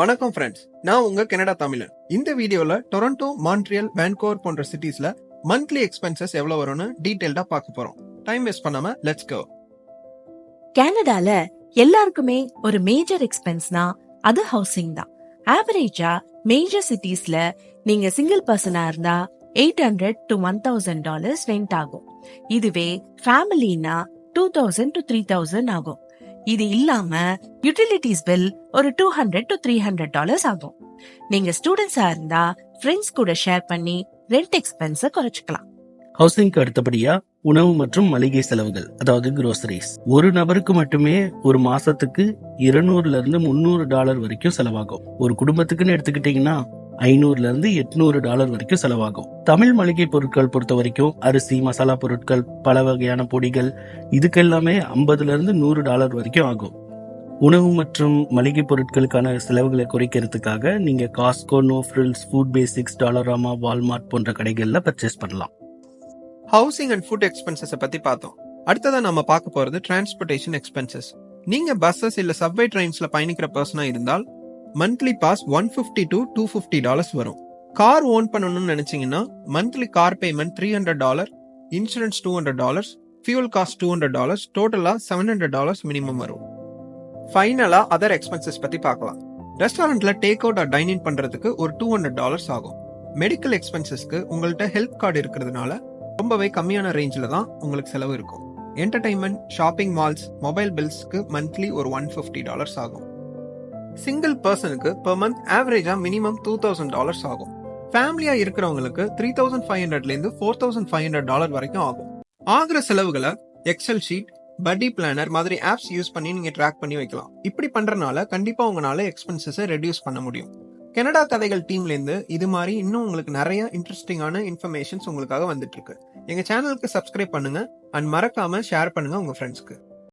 வணக்கம் ஃப்ரெண்ட்ஸ் நான் உங்க கனடா தமிழன். இந்த வீடியோல டொரண்டோ மான்ட்ரியல் வேன்கோவர் போன்ற சிட்டிஸ்ல மந்த்லி எக்ஸ்பென்சஸ் எவ்வளவு வரும்னு டீடைல்டா பார்க்க போறோம். டைம் வேஸ்ட் பண்ணாம லெட்ஸ் கோ கனடால எல்லாருக்குமே ஒரு மேஜர் எக்ஸ்பென்ஸ்னா அது ஹவுசிங் தான். ஆவரேஜா மேஜர் சிட்டிஸ்ல நீங்க சிங்கிள் பர்சனா இருந்தா eight hundred to one thousand dollars rent ஆகும். இதுவே ஃபேமிலினா two thousand to three thousand ஆகும். இது இல்லாம யூட்டிலிட்டிஸ் பில் ஒரு two hundred to three hundred dollars ஆகும். நீங்க ஸ்டூடெண்ட்ஸா இருந்தா ஃப்ரெண்ட்ஸ் கூட ஷேர் பண்ணி ரெண்ட் எக்ஸ்பென்ஸ குறைச்சிக்கலாம். ஹவுசிங்க்கு அடுத்தபடியா உணவு மற்றும் மளிகை செலவுகள் அதாவது குரோசரிஸ் ஒரு நபருக்கு மட்டுமே ஒரு மாசத்துக்கு இருநூறுல இருந்து முந்நூறு டாலர் வரைக்கும் செலவாகும். ஒரு குடும்பத்துக்குன்னு எடுத்துக்கிட்டீங்கன்னா ஐநூறுல இருந்து எட்நூறு டாலர் வரைக்கும் செலவாகும். தமிழ் மளிகை பொருட்கள் பொறுத்த வரைக்கும் அரிசி மசாலா பொருட்கள் பல வகையான பொடிகள் இதுக்கெல்லாமே ஐம்பதுல இருந்து நூறு டாலர் வரைக்கும் ஆகும். உணவு மற்றும் மளிகை பொருட்களுக்கான செலவுகளை குறைக்கிறதுக்காக நீங்க Costco No Frills Food Basics Dollarama Walmart போன்ற கடைகள்ல பர்ச்சேஸ் பண்ணலாம். ஹவுசிங் அண்ட் ஃபுட் எக்ஸ்பென்சஸ் பத்தி பார்த்தோம். அடுத்ததா நம்ம பார்க்க போறது டிரான்ஸ்போர்டேஷன் எக்ஸ்பென்சஸ் நீங்க பஸ்ஸஸ் இல்ல சப்வே ட்ரெயின்ஸ்ல பயணிக்கிற பர்சனா இருந்தால் monthly pass one fifty to two fifty dollars வரும். கார் ஓன் பண்ணணும்னு நினச்சிங்கன்னா monthly car payment three hundred dollar insurance two hundred dollars fuel cost two hundred dollars டோட்டலாக செவன் ஹண்ட்ரட் டாலர்ஸ் மினிமம் வரும். ஃபைனலாக அதர் எக்ஸ்பென்சஸ் பற்றி பார்க்கலாம். ரெஸ்டாரண்ட்டில் take out or dine in ஒரு டூ ஹண்ட்ரட் டாலர்ஸ் ஆகும். மெடிக்கல் எக்ஸ்பென்சஸ்க்கு உங்கள்கிட்ட ஹெல்த் கார்டு இருக்கிறதுனால ரொம்பவே கம்மியான ரேஞ்சில் தான் உங்களுக்கு செலவு இருக்கும். என்டர்டைன்மெண்ட் ஷாப்பிங் மால்ஸ் மொபைல் பில்ஸ்க்கு மந்த்லி ஒரு ஒன் ஃபிஃப்டி டாலர்ஸ் ஆகும். சிங்கிள் பர்சனுக்கு பெர் மந்த் ஆவரேஜா மினிமம் டூ தௌசண்ட் டாலர்ஸ் ஆகும். ஃபேமிலியா இருக்கிறவங்களுக்கு த்ரீ தௌசண்ட் ஃபைவ் ஹண்ட்ரட்ல இருந்து four thousand five hundred dollar வரைக்கும் ஆகும். ஆகிற செலவுகளை எக்ஸல் ஷீட் பட்டி பிளானர் மாதிரி ஆப்ஸ் யூஸ் பண்ணி நீங்க ட்ராக் பண்ணி வைக்கலாம். இப்படி பண்றதுனால கண்டிப்பா உங்களால எக்ஸ்பென்சஸை ரெடியூஸ் பண்ண முடியும். கனடா கதைகள் டீம்ல இருந்து இது மாதிரி இன்னும் உங்களுக்கு நிறைய இன்ட்ரெஸ்டிங்கான இன்ஃபர்மேஷன்ஸ் உங்களுக்காக வந்துட்டு இருக்கு. எங்க சேனலுக்கு சப்ஸ்கிரைப் பண்ணுங்க. அண்ட் மறக்காம ஷேர் பண்ணுங்க உங்க ஃப்ரெண்ட்ஸ்க்கு